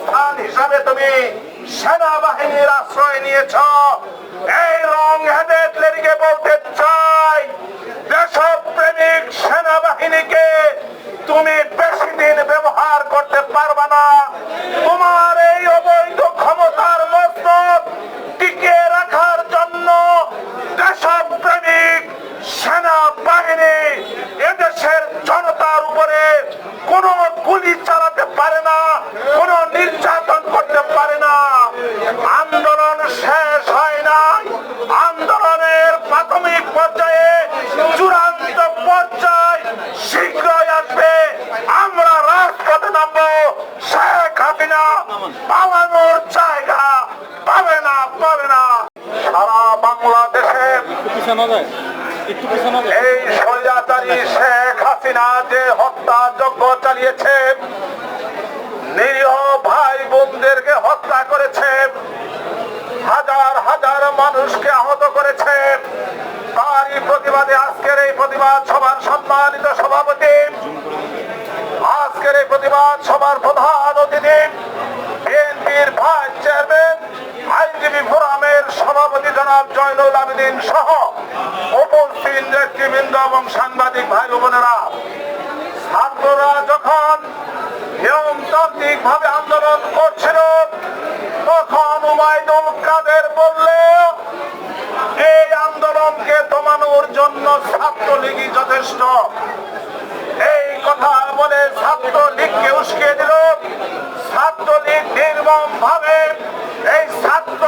অবস্থান হিসাবে তুমি সেনাবাহিনীর আশ্রয় নিয়েছ। এই রং হেডেড লেডিকে বলতে চাই, দেশপ্রেমিক সেনাবাহিনীকে তুমি বেশি দিন ব্যবহার করতে পারবা না। তোমার এই অবৈধ ক্ষমতার মস্তক টিকে রাখার জন্য দেশপ্রেমিক সেনাবাহিনী এদেশের জনতার উপরে কোনো গুলি চালাতে পারে না কোনো নির্যাতন করতে পারে না আন্দোলন শেষ হয় না আন্দোলনের প্রাথমিক পর্যায়ে চূড়ান্ত পর্যায় শীঘ্রই আসবে আমরা রাজপথে নামবো শেখ হাসিনা পালানোর জায়গা পাবে না পাবে না সারা বাংলাদেশে একটু এই স্বৈরাচারী শেখ হাসিনা যে হত্যাযজ্ঞ চালিয়েছে, নিরীহ ভাই বোনদেরকে হত্যা করেছে, হাজার হাজার মানুষকে আহত করেছে, তারই প্রতিবাদে আজকের এই প্রতিবাদ সভার সম্মানিত সভাপতি, আজকের এই প্রতিবাদ সভার প্রধান অতিথি, বিএনপির ভাইস চেয়ারম্যান, আইনজীবী ফোরামের সভাপতি জনাব জয়নুল আবেদিন সহ। নেতৃবৃন্দ এবং সাংবাদিক ভাই বোনেরা ছাত্ররা যখন নিয়মতান্ত্রিক ভাবে আন্দোলন করছিল, তখন উমাইদুল কাদের বললে, এই আন্দোলনকে দমানোর জন্য ছাত্রলীগই যথেষ্ট। এই কথা বলে ছাত্রলীগকে উস্কে দিল। ছাত্রলীগ নির্মম ভাবে এই ছাত্র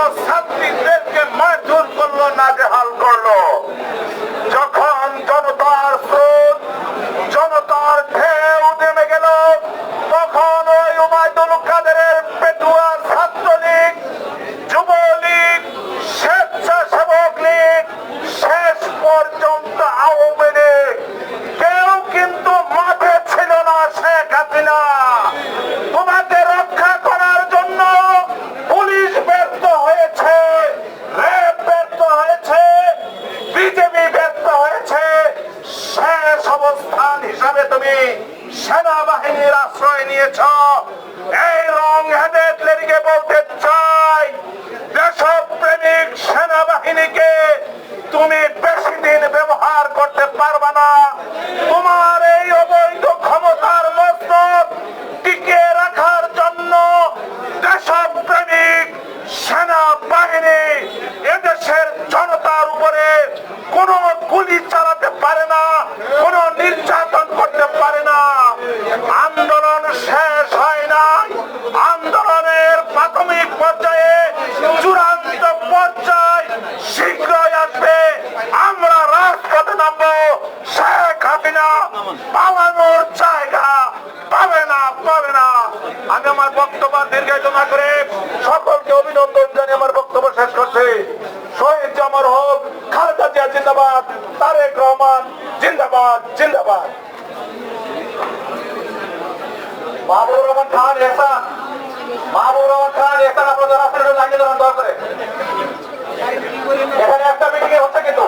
সেনাবাহিনীর আশ্রয় নিয়েছ? এই রং হেডেড লেডিকে বলতে চাই দেশপ্রেমিক সেনাবাহিনীকে তুমি বেশি দিন ব্যবহার করতে পারবা না তোমার এই অবৈধ ক্ষমতার মস্তক টিকিয়ে রাখার জন্য দেশপ্রেমিক সেনাবাহিনী এদেশের জনতার উপরে কোনো গুলি চালাতে পারে না কোনো নির্যাতন করতে পারে না আন্দোলন শেষ হয় না আন্দোলনের প্রাথমিক পর্যায়ে চূড়ান্ত পর্যায় শীঘ্রই আসবে আমরা রাজপথে নামবো। শেখ হাসিনা পালানোর জায়গা পাবে না পাবে না। আমি আমার বক্তব্য দীর্ঘায়িত না করে সকলকে অভিনন্দন জানিয়ে আমার বক্তব্য শেষ করছি। শহীদ জামার হোক, খালেদা জিয়া জিন্দাবাদ, তারেক রহমান জিন্দাবাদ জিন্দাবাদ। মাহবুবুর রহমান খান, এহসান। মাহবুবুর রহমান খান, এহসান, আপনাদের রাস্তায় লাগিয়ে দেবেন দয়া এখানে একটা মিটিং হচ্ছে কিন্তু।